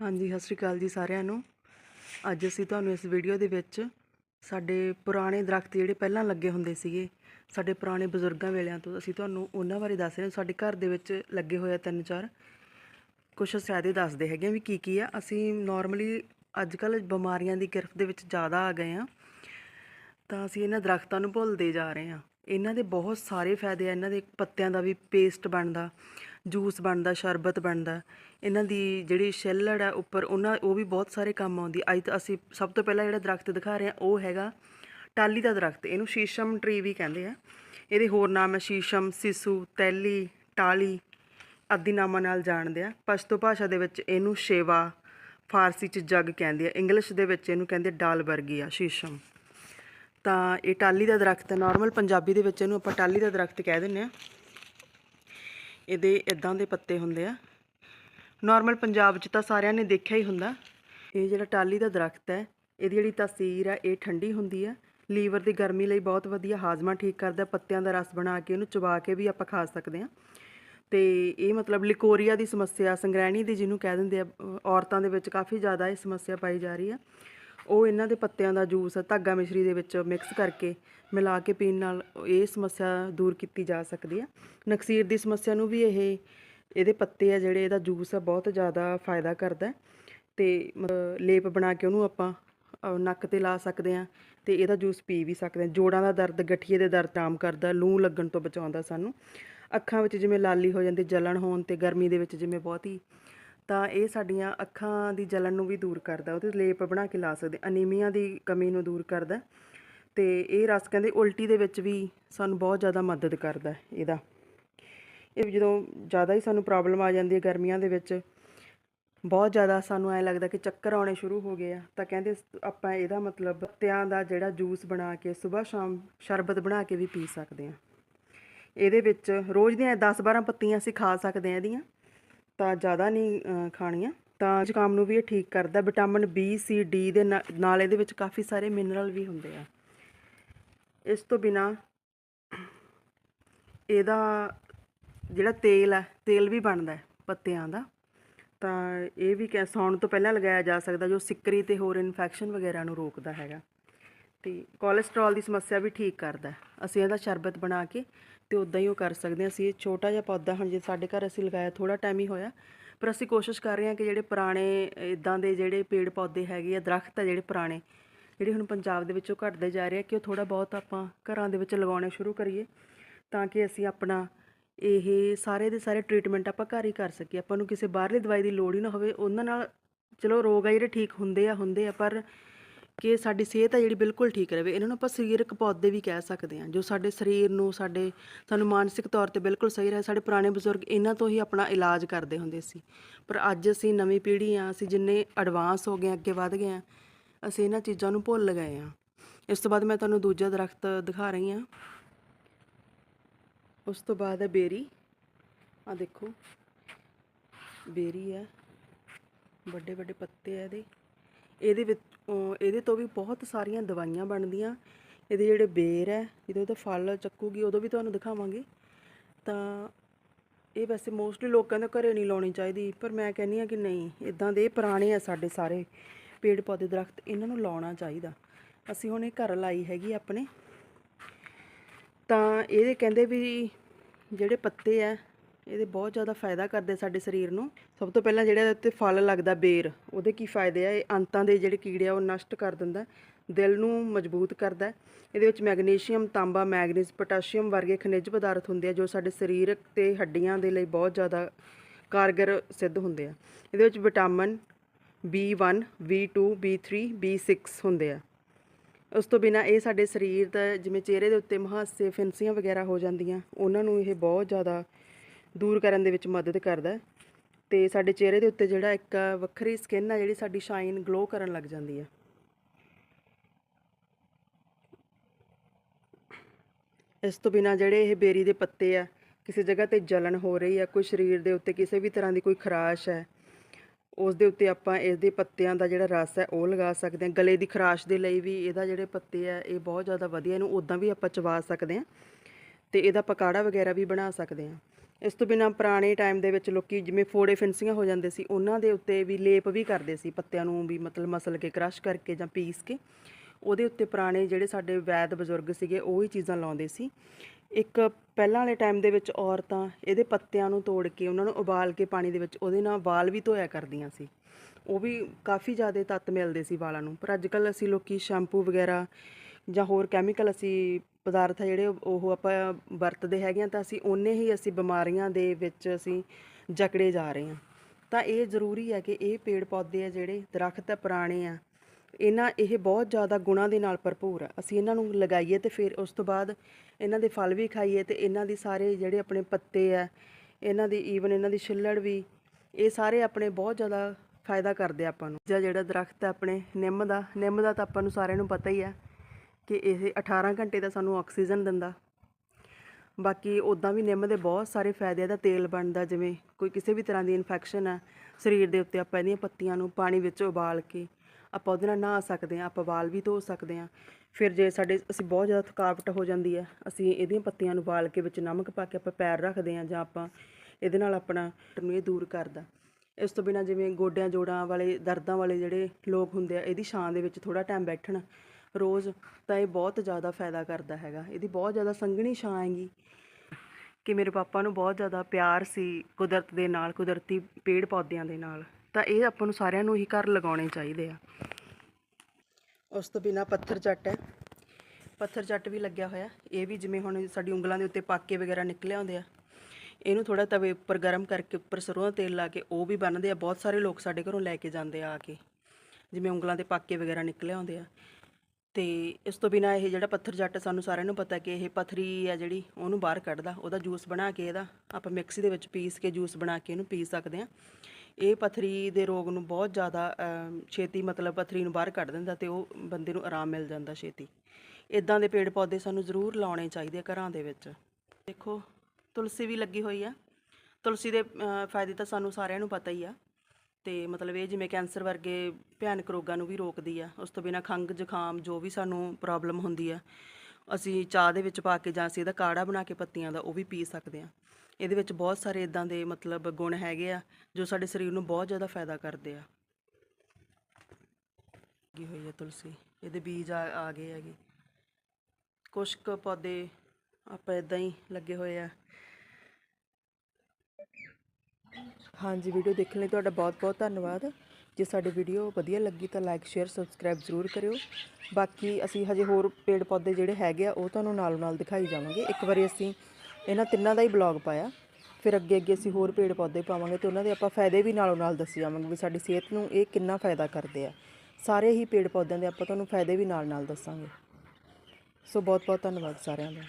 ਹਾਂਜੀ, ਸਤਿ ਸ਼੍ਰੀ ਅਕਾਲ ਜੀ ਸਾਰਿਆਂ ਨੂੰ। ਅੱਜ ਅਸੀਂ ਤੁਹਾਨੂੰ ਇਸ ਵੀਡੀਓ ਦੇ ਵਿੱਚ ਸਾਡੇ ਪੁਰਾਣੇ ਦਰਖਤ ਜਿਹੜੇ ਪਹਿਲਾਂ ਲੱਗੇ ਹੁੰਦੇ ਸੀਗੇ, ਸਾਡੇ ਪੁਰਾਣੇ ਬਜ਼ੁਰਗਾਂ ਵੇਲਿਆਂ ਤੋਂ ਅਸੀਂ ਤੁਹਾਨੂੰ ਉਹਨਾਂ ਬਾਰੇ ਦੱਸ ਰਹੇ ਹਾਂ। ਸਾਡੇ ਘਰ ਦੇ ਵਿੱਚ ਲੱਗੇ ਹੋਏ ਆ ਤਿੰਨ ਚਾਰ। ਕੁਛ ਸਿਆਦੇ ਦੱਸਦੇ ਹੈਗੇ ਆ ਵੀ ਕੀ ਕੀ ਆ। ਅਸੀਂ ਨਾਰਮਲੀ ਅੱਜ ਕੱਲ੍ਹ ਬਿਮਾਰੀਆਂ ਦੀ ਗਿਰਫਤ ਦੇ ਵਿੱਚ ਜ਼ਿਆਦਾ ਆ ਗਏ ਆ। ਤਾਂ ਅਸੀਂ ਇਹਨਾਂ ਦਰਖਤਾਂ ਨੂੰ ਭੁੱਲਦੇ ਜਾ ਰਹੇ ਹਾਂ ਇਹਨਾਂ ਦੇ ਬਹੁਤ ਸਾਰੇ ਫਾਇਦੇ ਆ। ਇਹਨਾਂ ਦੇ ਪੱਤਿਆਂ ਦਾ ਵੀ ਪੇਸਟ ਬਣਦਾ। ਜੂਸ ਬਣਦਾ, ਸ਼ਰਬਤ ਬਣਦਾ, ਇਹਨਾਂ ਦੀ ਜਿਹੜੀ ਛਿੱਲੜ ਆ ਉੱਪਰ, ਉਹਨਾਂ, ਉਹ ਵੀ ਬਹੁਤ ਸਾਰੇ ਕੰਮ ਆਉਂਦੀ। ਅੱਜ ਤਾਂ ਅਸੀਂ ਸਭ ਤੋਂ ਪਹਿਲਾਂ ਜਿਹੜਾ ਦਰਖਤ ਦਿਖਾ ਰਹੇ ਹਾਂ, ਉਹ ਹੈਗਾ ਟਾਲੀ ਦਾ ਦਰਖਤ। ਇਹਨੂੰ ਸ਼ੀਸ਼ਮ ਟਰੀ ਵੀ ਕਹਿੰਦੇ ਆ। ਇਹਦੇ ਹੋਰ ਨਾਮ ਹੈ ਸ਼ੀਸ਼ਮ, ਸਿਸੂ, ਤੈਲੀ ਟਾਲੀ ਆਦਿ ਨਾਮਾਂ ਨਾਲ ਜਾਣਦੇ ਆ। ਪਸ਼ਤੋ ਭਾਸ਼ਾ ਦੇ ਵਿੱਚ ਇਹਨੂੰ ਸ਼ੇਵਾ, ਫਾਰਸੀ ਚ ਜੱਗ ਕਹਿੰਦੇ ਆ। ਇੰਗਲਿਸ਼ ਦੇ ਵਿੱਚ ਇਹਨੂੰ ਕਹਿੰਦੇ ਡਾਲ ਵਰਗੀ ਆ, ਸ਼ੀਸ਼ਮ। ਤਾਂ ਇਹ ਟਾਲੀ ਦਾ ਦਰਖਤ ਹੈ। ਨਾਰਮਲ ਪੰਜਾਬੀ ਦੇ ਵਿੱਚ ਇਹਨੂੰ ਆਪਾਂ ਟਾਲੀ ਦਾ ਦਰਖਤ ਕਹਿ ਦਿੰਦੇ ਆ। ਇਹਦੇ ਇਦਾਂ ਦੇ ਪੱਤੇ ਹੁੰਦੇ ਆ। ਨਾਰਮਲ ਪੰਜਾਬ 'ਚ ਤਾਂ ਸਾਰਿਆਂ ਨੇ ਦੇਖਿਆ ਹੀ ਹੁੰਦਾ। ਇਹ ਜਿਹੜਾ ਟਾਲੀ ਦਾ ਦਰਖਤ ਹੈ, ਇਹਦੀ ਜਿਹੜੀ ਤਾਸੀਰ ਹੈ, ਇਹ ਠੰਡੀ ਹੁੰਦੀ ਹੈ ਲੀਵਰ ਦੀ ਗਰਮੀ ਲਈ ਬਹੁਤ ਵਧੀਆ ਹਾਜ਼ਮਾ ਠੀਕ ਕਰਦਾ, ਪੱਤਿਆਂ ਦਾ ਰਸ ਬਣਾ ਕੇ ਉਹਨੂੰ ਚਬਾ ਕੇ ਵੀ ਆਪਾਂ ਖਾ ਸਕਦੇ ਹਾਂ। ਤੇ ਇਹ ਮਤਲਬ ਲਿਕੋਰੀਆ ਦੀ ਸਮੱਸਿਆ, ਸੰਗ੍ਰਹਿਣੀ ਦੀ ਜਿਹਨੂੰ ਕਹਿ ਦਿੰਦੇ ਆ ਔਰਤਾਂ ਦੇ ਵਿੱਚ ਕਾਫੀ ਜ਼ਿਆਦਾ ਇਹ ਸਮੱਸਿਆ ਪਾਈ ਜਾ ਰਹੀ ਆ। ਉਹ ਇਹਨਾਂ ਦੇ ਪੱਤਿਆਂ ਦਾ ਜੂਸ ਧਾਗਾ ਮਿਸ਼ਰੀ ਦੇ ਵਿੱਚ ਮਿਕਸ ਕਰਕੇ ਮਿਲਾ ਕੇ ਪੀਣ ਨਾਲ ਇਹ ਸਮੱਸਿਆ ਦੂਰ ਕੀਤੀ ਜਾ ਸਕਦੀ ਹੈ। ਨਕਸੀਰ ਦੀ ਸਮੱਸਿਆ ਨੂੰ ਵੀ ਇਹ, ਇਹਦੇ ਪੱਤੇ ਆ ਜਿਹੜੇ ਇਹਦਾ ਜੂਸ ਆ ਬਹੁਤ ਜ਼ਿਆਦਾ ਫਾਇਦਾ ਕਰਦਾ ਹੈ ਤੇ ਲੇਪ ਬਣਾ ਕੇ ਉਹਨੂੰ ਆਪਾਂ ਨੱਕ ਤੇ ਲਾ ਸਕਦੇ ਆ ਤੇ ਇਹਦਾ ਜੂਸ ਪੀ ਵੀ ਸਕਦੇ ਆ ਜੋੜਾਂ ਦਾ ਦਰਦ, ਗਠੀਏ ਦੇ ਦਰਦ ਆਮ ਕਰਦਾ, ਲੂ ਲੱਗਣ ਤੋਂ ਬਚਾਉਂਦਾ ਸਾਨੂੰ। ਅੱਖਾਂ ਵਿੱਚ ਜਿਵੇਂ ਲਾਲੀ ਹੋ ਜਾਂਦੀ, ਜਲਣ ਹੋਣ ਤੇ ਗਰਮੀ ਦੇ ਵਿੱਚ ਜਿਵੇਂ ਬਹੁਤੀ ਤਾਂ ਇਹ ਸਾਡੀਆਂ ਅੱਖਾਂ ਦੀ ਜਲਣ ਨੂੰ ਵੀ ਦੂਰ ਕਰਦਾ, ਉਹਦੇ ਲੇਪ ਬਣਾ ਕੇ ਲਾ ਸਕਦੇ, ਅਨੀਮੀਆ ਦੀ ਕਮੀ ਨੂੰ ਦੂਰ ਕਰਦਾ। ਤੇ ਇਹ ਰਸ ਕਹਿੰਦੇ ਉਲਟੀ ਦੇ ਵਿੱਚ ਵੀ ਸਾਨੂੰ ਬਹੁਤ ਜ਼ਿਆਦਾ ਮਦਦ ਕਰਦਾ ਇਹਦਾ। ਇਹ ਜਦੋਂ ਜ਼ਿਆਦਾ ਹੀ ਸਾਨੂੰ ਪ੍ਰੋਬਲਮ ਆ ਜਾਂਦੀ ਹੈ ਗਰਮੀਆਂ ਦੇ ਵਿੱਚ, ਬਹੁਤ ਜ਼ਿਆਦਾ ਸਾਨੂੰ ਐ ਲੱਗਦਾ ਕਿ ਚੱਕਰ ਆਉਣੇ ਸ਼ੁਰੂ ਹੋ ਗਏ ਆ। ਤਾਂ ਕਹਿੰਦੇ ਆਪਾਂ ਇਹਦਾ ਮਤਲਬ ਪੱਤਿਆਂ ਦਾ ਜਿਹੜਾ ਜੂਸ ਬਣਾ ਕੇ ਸਵੇਰ ਸ਼ਾਮ ਸ਼ਰਬਤ ਬਣਾ ਕੇ ਵੀ ਪੀ ਸਕਦੇ ਆ ਇਹਦੇ ਵਿੱਚ ਰੋਜ਼ ਦੀਆਂ 10-12 ਪੱਤੀਆਂ ਅਸੀਂ ਖਾ ਸਕਦੇ ਆ ਇਹਦੀਆਂ। ਤਾਂ ਜ਼ਿਆਦਾ ਨਹੀਂ ਅ, ਖਾਣੀਆਂ। ਤਾਂ ਜ਼ੁਕਾਮ ਨੂੰ ਵੀ ਇਹ ਠੀਕ ਕਰਦਾ। ਵਿਟਾਮਿਨ ਬੀ ਸੀ ਡੀ ਦੇ ਨਾ- ਨਾਲ ਇਹਦੇ ਵਿੱਚ ਕਾਫੀ ਸਾਰੇ ਮਿਨਰਲ ਵੀ ਹੁੰਦੇ ਆ। ਇਸ ਤੋਂ ਬਿਨਾ ਇਹਦਾ ਜਿਹੜਾ ਤੇਲ ਹੈ ਤੇਲ ਵੀ ਬਣਦਾ ਪੱਤਿਆਂ ਦਾ। ਤਾਂ ਇਹ ਵੀ ਕਹਿ ਸੌਣ ਤੋਂ ਪਹਿਲਾਂ ਲਗਾਇਆ ਜਾ ਸਕਦਾ ਜੋ ਸਿੱਕਰੀ ਤੇ ਹੋਰ ਇਨਫੈਕਸ਼ਨ ਵਗੈਰਾ ਨੂੰ ਰੋਕਦਾ ਹੈਗਾ। ਤੇ ਕੋਲੇਸਟ੍ਰੋਲ ਦੀ ਸਮੱਸਿਆ ਵੀ ਠੀਕ ਕਰਦਾ ਅਸੀਂ ਇਹਦਾ ਸ਼ਰਬਤ ਬਣਾ ਕੇ ਤੇ ਉਦਾਂ ਹੀ ਉਹ ਕਰ ਸਕਦੇ ਹਾਂ। ਅਸੀਂ ਇਹ ਛੋਟਾ ਜਿਹਾ ਪੌਦਾ ਹੁਣ ਜੇ ਸਾਡੇ ਘਰ ਅਸੀਂ ਲਗਾਇਆ ਥੋੜਾ ਟਾਈਮ ਹੀ ਹੋਇਆ। ਪਰ ਅਸੀਂ ਕੋਸ਼ਿਸ਼ ਕਰ ਰਹੇ ਹਾਂ ਕਿ ਜਿਹੜੇ ਪੁਰਾਣੇ ਇਦਾਂ ਦੇ ਜਿਹੜੇ ਪੇੜ ਪੌਦੇ ਹੈਗੇ ਆ, ਦਰਖਤ ਆ ਜਿਹੜੇ ਪੁਰਾਣੇ, ਜਿਹੜੇ ਹੁਣ ਪੰਜਾਬ ਦੇ ਵਿੱਚੋਂ ਘਟਦੇ ਜਾ ਰਹੇ ਆ, ਕਿ ਉਹ ਥੋੜਾ ਬਹੁਤ ਆਪਾਂ ਘਰਾਂ ਦੇ ਵਿੱਚ ਲਗਾਉਣੇ ਸ਼ੁਰੂ ਕਰੀਏ ਤਾਂ ਕਿ ਅਸੀਂ ਆਪਣਾ ਇਹ ਸਾਰੇ ਦੇ ਸਾਰੇ ਟ੍ਰੀਟਮੈਂਟ ਆਪਾਂ ਘਰ ਹੀ ਕਰ ਸਕੀਏ। ਆਪਾਂ ਨੂੰ ਕਿਸੇ ਬਾਹਰਲੀ ਦਵਾਈ ਦੀ ਲੋੜ ਹੀ ਨਾ ਹੋਵੇ। ਉਹਨਾਂ ਨਾਲ ਚਲੋ ਰੋਗ ਆ ਜਿਹੜੇ ਠੀਕ ਹੁੰਦੇ ਆ ਹੁੰਦੇ ਆ, ਪਰ ਕਿ ਸਾਡੀ ਸਿਹਤ ਆ ਜਿਹੜੀ ਬਿਲਕੁਲ ਠੀਕ ਰਹੇ। ਇਹਨਾਂ ਨੂੰ ਆਪਾਂ ਸਰੀਰਕ ਪੌਦੇ ਵੀ ਕਹਿ ਸਕਦੇ ਹਾਂ, ਜੋ ਸਾਡੇ ਸਰੀਰ ਨੂੰ, ਸਾਡੇ, ਸਾਨੂੰ ਮਾਨਸਿਕ ਤੌਰ ਤੇ ਬਿਲਕੁਲ ਸਹੀ ਰਹੇ। ਸਾਡੇ ਪੁਰਾਣੇ ਬਜ਼ੁਰਗ ਇਹਨਾਂ ਤੋਂ ਹੀ ਆਪਣਾ ਇਲਾਜ ਕਰਦੇ ਹੁੰਦੇ ਸੀ। ਪਰ ਅੱਜ ਅਸੀਂ ਨਵੀਂ ਪੀੜ੍ਹੀ ਆ ਅਸੀਂ ਜਿੰਨੇ ਐਡਵਾਂਸ ਹੋ ਗਏ ਅੱਗੇ ਵਧ ਗਏ ਆ ਅਸੀਂ ਇਹਨਾਂ ਚੀਜ਼ਾਂ ਨੂੰ ਭੁੱਲ ਗਏ ਆ ਇਸ ਤੋਂ ਬਾਅਦ ਮੈਂ ਤੁਹਾਨੂੰ ਦੂਜਾ ਦਰਖਤ ਦਿਖਾ ਰਹੀ ਹਾਂ। ਉਸ ਤੋਂ ਬਾਅਦ ਹੈ ਬੇਰੀ। ਆ ਦੇਖੋ। ਬੇਰੀ ਹੈ। ਵੱਡੇ ਵੱਡੇ ਪੱਤੇ ਆ ਇਹਦੇ। ਇਹਦੇ ਵਿੱਚ ਇਹਦੇ ਤੋਂ ਵੀ ਬਹੁਤ ਸਾਰੀਆਂ ਦਵਾਈਆਂ ਬਣਦੀਆਂ। ਇਹਦੇ ਜਿਹੜੇ ਬੇਰ ਹੈ, ਜਦੋਂ ਇਹਦਾ ਫਲ ਚੱਕੂਗੀ, ਉਦੋਂ ਵੀ ਤੁਹਾਨੂੰ ਦਿਖਾਵਾਂਗੇ। ਤਾਂ ਇਹ ਵੈਸੇ ਮੋਸਟਲੀ ਲੋਕਾਂ ਦੇ ਘਰੇ ਨਹੀਂ ਲਾਉਣੀ ਚਾਹੀਦੀ, ਪਰ ਮੈਂ ਕਹਿੰਨੀ ਆ ਕਿ ਨਹੀਂ ਇਦਾਂ ਦੇ ਪੁਰਾਣੇ ਆ ਸਾਡੇ ਸਾਰੇ ਪੇੜ ਪੌਦੇ, ਦਰਖਤ, ਇਹਨਾਂ ਨੂੰ ਲਾਉਣਾ ਚਾਹੀਦਾ। ਅਸੀਂ ਹੁਣ ਇਹ ਘਰ ਲਾਈ ਹੈਗੀ ਆਪਣੇ। ਤਾਂ ਇਹਦੇ ਕਹਿੰਦੇ ਵੀ ਜਿਹੜੇ ਪੱਤੇ ਆ ਇਹਦੇ ਬਹੁਤ ਜ਼ਿਆਦਾ ਫਾਇਦਾ ਕਰਦੇ ਸਾਡੇ ਸਰੀਰ ਨੂੰ। ਸਭ ਤੋਂ ਪਹਿਲਾਂ ਜਿਹੜਾ ਇਹਦੇ ਉੱਤੇ ਫਲ ਲੱਗਦਾ, ਬੇਰ, ਉਹਦੇ ਕੀ ਫਾਇਦੇ ਆ? ਇਹ ਅੰਤਾਂ ਦੇ ਜਿਹੜੇ ਕੀੜੇ ਆ, ਉਹ ਨਸ਼ਟ ਕਰ ਦਿੰਦਾ ਦਿਲ ਨੂੰ ਮਜ਼ਬੂਤ ਕਰਦਾ ਇਹਦੇ ਵਿੱਚ ਮੈਗਨੀਸ਼ੀਅਮ, ਤਾਂਬਾ, ਮੈਗਨੀਜ਼, ਪੋਟਾਸ਼ੀਅਮ ਵਰਗੇ ਖਣਿਜ ਪਦਾਰਥ ਹੁੰਦੇ ਆ, ਜੋ ਸਾਡੇ ਸਰੀਰਕ ਤੇ ਹੱਡੀਆਂ ਦੇ ਲਈ ਬਹੁਤ ਜ਼ਿਆਦਾ ਕਾਰਗਰ ਸਿੱਧ ਹੁੰਦੇ ਆ। ਇਹਦੇ ਵਿੱਚ vitamin B1 B2 B3 B6 ਹੁੰਦੇ ਆ। ਉਸ ਤੋਂ ਬਿਨਾ ਇਹ ਸਾਡੇ ਸਰੀਰ ਦਾ ਜਿਵੇਂ ਚਿਹਰੇ ਦੇ ਉੱਤੇ ਮੁਹਾਸੇ ਫਿੰਸੀਆਂ ਵਗੈਰਾ ਹੋ ਜਾਂਦੀਆਂ, ਉਹਨਾਂ ਨੂੰ ਇਹ ਬਹੁਤ ਜ਼ਿਆਦਾ ਦੂਰ ਕਰਨ ਦੇ ਵਿੱਚ ਮਦਦ ਕਰਦਾ ਹੈ। ਤੇ ਸਾਡੇ ਚਿਹਰੇ ਦੇ ਉੱਤੇ ਜਿਹੜਾ ਇੱਕ ਵੱਖਰੀ ਸਕਿਨ ਆ, ਜਿਹੜੀ ਸਾਡੀ ਸ਼ਾਈਨ ਗਲੋ ਕਰਨ ਲੱਗ ਜਾਂਦੀ ਹੈ ਇਸ ਤੋਂ ਬਿਨਾ ਜਿਹੜੇ ਇਹ ਬੇਰੀ ਦੇ ਪੱਤੇ ਆ, ਕਿਸੇ ਜਗ੍ਹਾ ਤੇ ਜਲਨ ਹੋ ਰਹੀ ਆ, ਕੋਈ ਸਰੀਰ ਦੇ ਉੱਤੇ ਕਿਸੇ ਵੀ ਤਰ੍ਹਾਂ ਦੀ ਕੋਈ ਖਰਾਸ਼ ਹੈ, ਉਸ ਦੇ ਉੱਤੇ ਆਪਾਂ ਇਸ ਦੇ ਪੱਤਿਆਂ ਦਾ ਜਿਹੜਾ ਰਸ ਹੈ, ਉਹ ਲਗਾ ਸਕਦੇ ਹਾਂ। ਗਲੇ ਦੀ ਖਰਾਸ਼ ਦੇ ਲਈ ਵੀ ਇਹਦਾ ਜਿਹੜੇ ਪੱਤੇ ਆ, ਇਹ ਬਹੁਤ ਜ਼ਿਆਦਾ ਵਧੀਆ, ਇਹਨੂੰ ਉਦਾਂ ਵੀ ਆਪਾਂ ਚਵਾ ਸਕਦੇ ਹਾਂ। ਤੇ ਇਹਦਾ ਪਕਾੜਾ ਵਗੈਰਾ ਵੀ ਬਣਾ ਸਕਦੇ ਹਾਂ। ਇਸ ਤੋਂ ਬਿਨਾ ਪੁਰਾਣੇ ਟਾਈਮ ਦੇ ਵਿੱਚ ਲੋਕੀ ਜਿਵੇਂ ਫੋੜੇ ਫਿੰਸੀਆਂ ਹੋ ਜਾਂਦੇ ਸੀ, ਉਹਨਾਂ ਦੇ ਉੱਤੇ ਵੀ ਲੇਪ ਵੀ ਕਰਦੇ ਸੀ, ਪੱਤਿਆਂ ਨੂੰ ਵੀ ਮਤਲਬ ਮਸਲ ਕੇ ਕ੍ਰਸ਼ ਕਰਕੇ ਜਾਂ ਪੀਸ ਕੇ। ਉਹਦੇ ਉੱਤੇ ਪੁਰਾਣੇ ਜਿਹੜੇ ਸਾਡੇ ਵੈਦ ਬਜ਼ੁਰਗ ਸੀਗੇ, ਉਹ ਹੀ ਚੀਜ਼ਾਂ ਲਾਉਂਦੇ ਸੀ। ਇੱਕ ਪਹਿਲਾਂ ਵਾਲੇ ਟਾਈਮ ਦੇ ਵਿੱਚ ਔਰਤਾਂ ਇਹਦੇ ਪੱਤਿਆਂ ਨੂੰ ਤੋੜ ਕੇ, ਉਹਨਾਂ ਨੂੰ ਉਬਾਲ ਕੇ ਪਾਣੀ ਦੇ ਵਿੱਚ, ਉਹਦੇ ਨਾਲ ਵਾਲ ਵੀ ਧੋਇਆ ਕਰਦੀਆਂ ਸੀ। ਉਹ ਵੀ ਕਾਫੀ ਜ਼ਿਆਦਾ ਤੱਤ ਮਿਲਦੇ ਸੀ ਵਾਲਾਂ ਨੂੰ। ਪਰ ਅੱਜ ਕੱਲ੍ਹ ਅਸੀਂ ਲੋਕੀ ਸ਼ੈਂਪੂ ਵਗੈਰਾ ਜਾਂ ਹੋਰ ਕੈਮੀਕਲ ਅਸੀਂ ਪਦਾਰਥ ਆ ਜਿਹੜੇ ਉਹ ਆਪਾਂ ਵਰਤਦੇ ਹੈਗੇ ਆ ਤਾਂ ਅਸੀਂ ਉਹਨੇ ਹੀ ਅਸੀਂ ਬਿਮਾਰੀਆਂ ਦੇ ਵਿੱਚ ਅਸੀਂ ਜਕੜੇ ਜਾ ਰਹੇ ਹਾਂ ਤਾਂ ਇਹ ਜ਼ਰੂਰੀ ਹੈ ਕਿ ਇਹ ਪੇੜ ਪੌਦੇ ਆ ਜਿਹੜੇ ਦਰਖਤ ਆ, ਪੁਰਾਣੇ ਆ, ਇਹਨਾਂ ਇਹ ਬਹੁਤ ਜ਼ਿਆਦਾ ਗੁਣਾਂ ਦੇ ਨਾਲ ਭਰਪੂਰ ਆ। ਅਸੀਂ ਇਹਨਾਂ ਨੂੰ ਲਗਾਈਏ ਤੇ ਫਿਰ ਉਸ ਤੋਂ ਬਾਅਦ ਇਹਨਾਂ ਦੇ ਫਲ ਵੀ ਖਾਈਏ ਤੇ ਇਹਨਾਂ ਦੀ ਸਾਰੇ ਜਿਹੜੇ ਆਪਣੇ ਪੱਤੇ ਆ, ਇਹਨਾਂ ਦੀ ਈਵਨ ਇਹਨਾਂ ਦੀ ਛਿੱਲੜ ਵੀ, ਇਹ ਸਾਰੇ ਆਪਣੇ ਬਹੁਤ ਜ਼ਿਆਦਾ ਫਾਇਦਾ ਕਰਦੇ ਆਪਾਂ ਨੂੰ। ਜਾਂ ਜਿਹੜਾ ਦਰਖਤ ਹੈ ਆਪਣੇ ਨਿੰਮ ਦਾ ਨਿੰਮ ਦਾ ਤਾਂ ਆਪਾਂ ਨੂੰ ਸਾਰਿਆਂ ਨੂੰ ਪਤਾ ਹੀ ਆ। ਕਿ ਇਹ 18 ਘੰਟੇ ਦਾ ਸਾਨੂੰ ਆਕਸੀਜਨ ਦਿੰਦਾ। ਬਾਕੀ ਉਦਾਂ ਵੀ ਨਿੰਮ ਦੇ ਬਹੁਤ ਸਾਰੇ ਫਾਇਦੇ ਆ, ਇਹਦਾ ਤੇਲ ਬਣਦਾ, ਜਿਵੇਂ ਕੋਈ ਕਿਸੇ ਵੀ ਤਰ੍ਹਾਂ ਦੀ ਇਨਫੈਕਸ਼ਨ ਆ, ਸਰੀਰ ਦੇ ਉੱਤੇ ਆਪਾਂ ਇਹਦੀਆਂ ਪੱਤੀਆਂ ਨੂੰ ਪਾਣੀ ਵਿੱਚ ਉਬਾਲ ਕੇ ਆਪਾਂ ਉਹਦੇ ਨਾਲ ਨਹਾ ਸਕਦੇ ਆ ਆਪਾਂ ਵਾਲ ਵੀ ਧੋ ਸਕਦੇ ਆ ਫਿਰ ਜੇ ਸਾਡੇ, ਅਸੀਂ ਬਹੁਤ ਜ਼ਿਆਦਾ ਥਕਾਵਟ ਹੋ ਜਾਂਦੀ ਹੈ, ਅਸੀਂ ਇਹਦੀਆਂ ਪੱਤੀਆਂ ਨੂੰ ਉਬਾਲ ਕੇ ਵਿੱਚ ਨਮਕ ਪਾ ਕੇ ਆਪਾਂ ਪੈਰ ਰੱਖਦੇ ਆ ਜਾਂ ਆਪਾਂ ਇਹਦੇ ਨਾਲ ਆਪਣਾ ਨੂੰ ਇਹ ਦੂਰ ਕਰਦਾ। ਇਸ ਤੋਂ ਬਿਨਾ ਜਿਵੇਂ ਗੋਡਿਆਂ ਜੋੜਾਂ ਵਾਲੇ, ਦਰਦਾਂ ਵਾਲੇ ਜਿਹੜੇ ਲੋਕ ਹੁੰਦੇ ਆ, ਇਹਦੀ ਛਾਂ ਦੇ ਵਿੱਚ ਥੋੜਾ ਟਾਈਮ ਬੈਠਣ ਰੋਜ਼ ਤਾਂ ਇਹ ਬਹੁਤ ਜ਼ਿਆਦਾ ਫਾਇਦਾ ਕਰਦਾ ਹੈਗਾ। ਇਹਦੀ ਬਹੁਤ ਜ਼ਿਆਦਾ ਸੰਘਣੀ ਛਾਂ ਹੈਗੀ ਕਿ ਮੇਰੇ ਪਾਪਾ ਨੂੰ ਬਹੁਤ ਜ਼ਿਆਦਾ ਪਿਆਰ ਸੀ ਕੁਦਰਤ ਦੇ ਨਾਲ, ਕੁਦਰਤੀ ਪੇੜ ਪੌਦਿਆਂ ਦੇ ਨਾਲ। ਤਾਂ ਇਹ ਆਪਾਂ ਨੂੰ ਸਾਰਿਆਂ ਨੂੰ ਹੀ ਘਰ ਲਗਾਉਣੇ ਚਾਹੀਦੇ ਆ। ਉਸ ਤੋਂ ਬਿਨਾ ਪੱਥਰ ਚੱਟ ਹੈ। ਪੱਥਰ ਚੱਟ ਵੀ ਲੱਗਿਆ ਹੋਇਆ। ਇਹ ਵੀ ਜਿਵੇਂ ਹੁਣ ਸਾਡੀ ਉਂਗਲਾਂ ਦੇ ਉੱਤੇ ਪਾਕੇ ਵਗੈਰਾ ਨਿਕਲੇ ਆਉਂਦੇ ਆ। ਇਹਨੂੰ ਥੋੜਾ ਤਵੇ ਉੱਪਰ ਗਰਮ ਕਰਕੇ ਉੱਪਰ ਸਰੋਂ ਦਾ ਤੇਲ ਲਾ ਕੇ ਉਹ ਵੀ ਬੰਨਦੇ ਆ। ਬਹੁਤ ਸਾਰੇ ਲੋਕ ਸਾਡੇ ਘਰੋਂ ਲੈ ਕੇ ਜਾਂਦੇ ਆ ਆ ਕੇ। ਜਿਵੇਂ ਉਂਗਲਾਂ ਦੇ ਪਾਕੇ ਵਗੈਰਾ ਨਿਕਲੇ ਆਉਂਦੇ ਆ। ਤੇ ਇਸ ਤੋਂ ਬਿਨਾ ਇਹ ਜਿਹੜਾ ਪੱਥਰ ਜੱਟ ਸਾਨੂੰ ਸਾਰਿਆਂ ਨੂੰ ਪਤਾ ਕਿ ਇਹ ਪਥਰੀ ਆ ਜਿਹੜੀ, ਉਹਨੂੰ ਬਾਹਰ ਕੱਢਦਾ, ਉਹਦਾ ਜੂਸ ਬਣਾ ਕੇ ਇਹਦਾ, ਆਪਾਂ ਮਿਕਸੀ ਦੇ ਵਿੱਚ ਪੀਸ ਕੇ ਜੂਸ ਬਣਾ ਕੇ ਇਹਨੂੰ ਪੀ ਸਕਦੇ ਆ ਇਹ ਪਥਰੀ ਦੇ ਰੋਗ ਨੂੰ ਬਹੁਤ ਜ਼ਿਆਦਾ ਛੇਤੀ ਮਤਲਬ ਪਥਰੀ ਨੂੰ ਬਾਹਰ ਕੱਢ ਦਿੰਦਾ ਤੇ ਉਹ ਬੰਦੇ ਨੂੰ ਆਰਾਮ ਮਿਲ ਜਾਂਦਾ ਛੇਤੀ। ਇਦਾਂ ਦੇ ਪੇੜ ਪੌਦੇ ਸਾਨੂੰ ਜ਼ਰੂਰ ਲਾਉਣੇ ਚਾਹੀਦੇ ਆ ਘਰਾਂ ਦੇ ਵਿੱਚ। ਦੇਖੋ, ਤੁਲਸੀ ਵੀ ਲੱਗੀ ਹੋਈ ਆ। ਤੁਲਸੀ ਦੇ ਫਾਇਦੇ ਤਾਂ ਸਾਨੂੰ ਸਾਰਿਆਂ ਨੂੰ ਪਤਾ ਹੀ ਆ। ਤੇ ਮਤਲਬ ਇਹ ਜਿਵੇਂ ਕੈਂਸਰ ਵਰਗੇ ਭਿਆਨਕ ਰੋਗਾਂ ਨੂੰ ਵੀ ਰੋਕਦੀ ਆ, ਉਸ ਤੋਂ ਬਿਨਾ ਖੰਘ, ਜ਼ੁਕਾਮ ਜੋ ਵੀ ਸਾਨੂੰ ਪ੍ਰੋਬਲਮ ਹੁੰਦੀ ਆ, ਅਸੀਂ ਚਾਹ ਦੇ ਵਿੱਚ ਪਾ ਕੇ ਜਾਂ ਅਸੀਂ ਇਹਦਾ ਕਾੜਾ ਬਣਾ ਕੇ ਪੱਤੀਆਂ ਦਾ ਉਹ ਵੀ ਪੀ ਸਕਦੇ ਆ। ਇਹਦੇ ਵਿੱਚ ਬਹੁਤ ਸਾਰੇ ਇਦਾਂ ਦੇ ਮਤਲਬ ਗੁਣ ਹੈਗੇ ਆ, ਜੋ ਸਾਡੇ ਸਰੀਰ ਨੂੰ ਬਹੁਤ ਜ਼ਿਆਦਾ ਫਾਇਦਾ ਕਰਦੇ ਆ। ਲੱਗੀ ਹੋਈ ਹੈ ਤੁਲਸੀ, ਇਹਦੇ ਬੀਜ ਆ ਆ ਗਏ ਹੈਗੇ। ਕੁਛ ਕੁ ਪੌਦੇ ਆਪਾਂ ਇਦਾਂ ਹੀ ਲੱਗੇ ਹੋਏ ਆ। ਹਾਂਜੀ ਵੀਡੀਓ ਦੇਖਣ ਲਈ ਤੁਹਾਡਾ ਬਹੁਤ-ਬਹੁਤ ਧੰਨਵਾਦ। ਜੇ ਸਾਡੀ ਵੀਡੀਓ ਵਧੀਆ ਲੱਗੀ ਤਾਂ ਲਾਈਕ ਸ਼ੇਅਰ ਸਬਸਕ੍ਰਾਈਬ ਜ਼ਰੂਰ ਕਰਿਓ। ਬਾਕੀ ਅਸੀਂ ਹਜੇ ਹੋਰ ਪੇੜ ਪੌਦੇ ਜਿਹੜੇ ਹੈਗੇ ਆ, ਉਹ ਤੁਹਾਨੂੰ ਨਾਲੋਂ ਨਾਲ ਦਿਖਾਈ ਜਾਵਾਂਗੇ। ਇੱਕ ਵਾਰੀ ਅਸੀਂ ਇਹਨਾਂ ਤਿੰਨਾਂ ਦਾ ਹੀ ਬਲੌਗ ਪਾਇਆ। ਫਿਰ ਅੱਗੇ ਅੱਗੇ ਅਸੀਂ ਹੋਰ ਪੇੜ ਪੌਦੇ ਪਾਵਾਂਗੇ ਤੇ ਉਹਨਾਂ ਦੇ ਆਪਾਂ ਫਾਇਦੇ ਵੀ ਨਾਲੋਂ ਨਾਲ ਦੱਸੀ ਜਾਵਾਂਗੇ ਵੀ ਸਾਡੀ ਸਿਹਤ ਨੂੰ ਇਹ ਕਿੰਨਾ ਫਾਇਦਾ ਕਰਦੇ ਆ। ਸਾਰੇ ਹੀ ਪੇੜ ਪੌਦਿਆਂ ਦੇ ਆਪਾਂ ਤੁਹਾਨੂੰ ਫਾਇਦੇ ਵੀ ਨਾਲ ਨਾਲ ਦੱਸਾਂਗੇ। ਸੋ ਬਹੁਤ ਬਹੁਤ ਧੰਨਵਾਦ ਸਾਰਿਆਂ ਦਾ।